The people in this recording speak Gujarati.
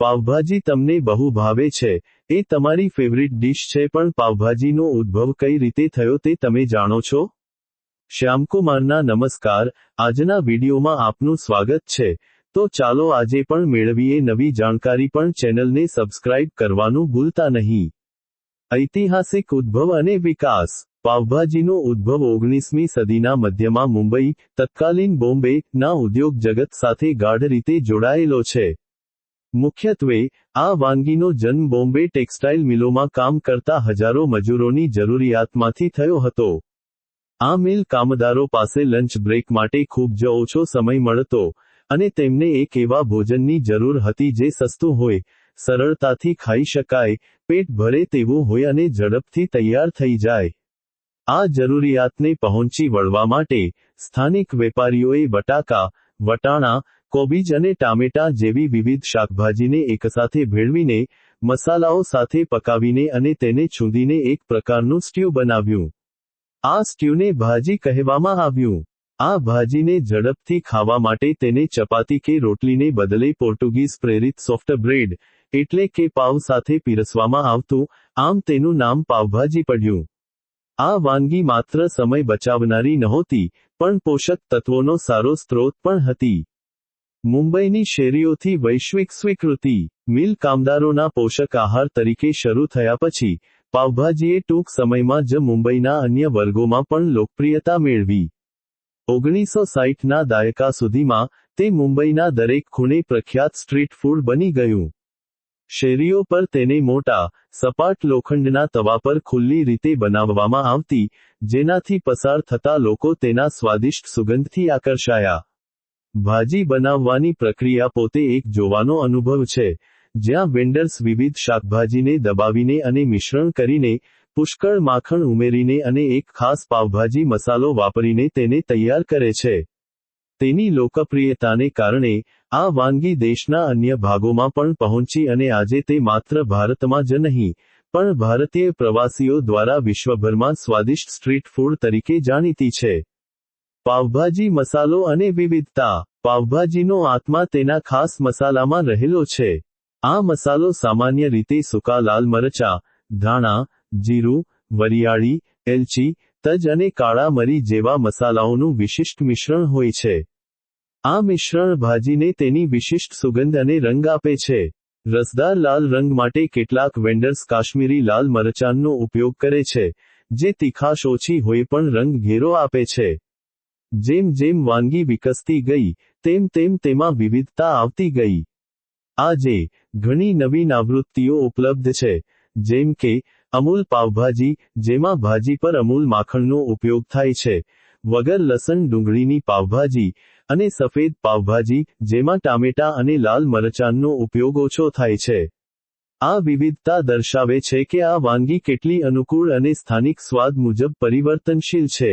પાવભાજી તમને બહુ ભાવે છે. એ તમારી ફેવરિટ ડીશ છે પણ પાવભાજીનો ઉદ્ભવ કઈ રીતે થયો તે તમે જાણો છો? શ્યામકુમારના નમસ્કાર. આજના વિડીયોમાં આપનું સ્વાગત છે. તો ચાલો આજે પણ મેળવીએ નવી જાણકારી પણ ચેનલને સબસ્ક્રાઇબ કરવાનું ભૂલતા નહીં. ઐતિહાસિક ઉદ્ભવ અને વિકાસ. પાવભાજીનો ઉદ્ભવ ઓગણીસમી સદીના મધ્યમાં મુંબઈ, તત્કાલીન બોમ્બે ના ઉદ્યોગ જગત સાથે ગાઢ રીતે જોડાયેલો છે. મુખ્યત્વે, આ વાનગીનો જન્મ બોમ્બે ટેક્સટાઇલ મિલોમાં કામ કરતા હજારો મજૂરોની જરૂરિયાતમાંથી થયો હતો. આ મિલ કામદારો પાસે લંચ બ્રેક માટે ખૂબ જ ઓછો સમય મળતો, અને તેમને એક એવા ભોજનની જરૂર હતી જે સસ્તું હોય, સરળતાથી ખાઈ શકાય, પેટ ભરે તેવું હોય અને ઝડપથી તૈયાર થઈ જાય. આ જરૂરિયાતને પહોંચી વળવા માટે, સ્થાનિક વેપારીઓએ બટાકા, વટાણા કોબીજ અને ટામેટા જેવી વિવિધ શાકભાજીને એકસાથે ભેળવીને, મસાલાઓ સાથે પકાવીને અને તેને છૂંદીને એક પ્રકારનું સ્ટ્યુ બનાવ્યું. આ સ્ટ્યુને ભાજી કહેવામાં આવ્યું. આ ભાજીને ઝડપથી ખાવા માટે તેને ચપાતી કે રોટલીને બદલે પોર્ટુગીઝ પ્રેરિત સોફ્ટ બ્રેડ એટલે કે પાવ સાથે પીરસવામાં આવતું, આમ તેનું નામ પાવભાજી પડ્યું. આ વાનગી માત્ર સમય બચાવનારી નહોતી, પણ પોષક તત્વોનો સારો સ્ત્રોત પણ હતી. મુંબઈની શેરીઓથી વૈશ્વિક સ્વીકૃતિ, મિલ કામદારોના પોષક આહાર તરીકે શરૂ થયા પછી, પાવભાજીએ ટૂંક સમયમાં જ મુંબઈના અન્ય વર્ગોમાં પણ લોકપ્રિયતા મેળવી. ઓગણીસો સાહીઠના દાયકા સુધીમાં, તે મુંબઈના દરેક ખૂણે પ્રખ્યાત સ્ટ્રીટ ફૂડ બની ગયું. શેરીઓ પર તેને મોટા, સપાટ લોખંડના તવા પર ખુલ્લી રીતે બનાવવામાં આવતી, જેનાથી પસાર થતા લોકો તેના સ્વાદિષ્ટ સુગંધથી આકર્ષાયા. ભાજી બનાવવાની પ્રક્રિયા પોતે એક જોવાનો અનુભવ છે, જ્યાં વેન્ડર્સ વિવિધ શાકભાજીને દબાવીને અને મિશ્રણ કરીને પુષ્કળ માખણ ઉમેરીને અને એક ખાસ પાવભાજી મસાલો વાપરીને તેને તૈયાર કરે છે. તેની લોકપ્રિયતાને કારણે આ વાનગી દેશના અન્ય ભાગોમાં પણ પહોંચી અને આજે તે માત્ર ભારતમાં જ નહીં, પણ ભારતીય પ્રવાસીઓ દ્વારા વિશ્વભરમાં સ્વાદિષ્ટ સ્ટ્રીટ ફૂડ તરીકે જાણીતી છે. પાવભાજી મસાલો અને વિવિધતા. પાવભાજીનો આત્મા તેના ખાસ મસાલામાં રહેલો છે. આ મસાલો સામાન્ય રીતે સૂકા લાલ મરચા, ધાણા, જીરું, વરિયાળી, એલચી, તજ અને કાળા મરી જેવા મસાલાઓનું વિશિષ્ટ મિશ્રણ હોય છે. આ મિશ્રણ ભાજીને તેની વિશિષ્ટ સુગંધ અને રંગ આપે છે. રસદાર લાલ રંગ માટે કેટલાક વેન્ડર્સ કાશ્મીરી લાલ મરચાંનો ઉપયોગ કરે છે, જે તીખાશ ઓછી હોય પણ રંગ ઘેરો આપે છે. જેમ જેમ વાનગી વિકસતી ગઈ, તેમ તેમ તેમાં વિવિધતા આવતી ગઈ. આજે ઘણી નવીન આવૃત્તિઓ ઉપલબ્ધ છે, જેમ કે અમૂલ પાવભાજી, જેમાં ભાજી પર અમૂલ માખણનો ઉપયોગ થાય છે, વગર લસણ ડુંગળીની પાવભાજી અને સફેદ પાવભાજી, જેમાં ટામેટા અને લાલ મરચાંનો ઉપયોગ ઓછો થાય છે. આ વિવિધતા દર્શાવે છે કે આ વાનગી કેટલી અનુકૂળ અને સ્થાનિક સ્વાદ મુજબ પરિવર્તનશીલ છે.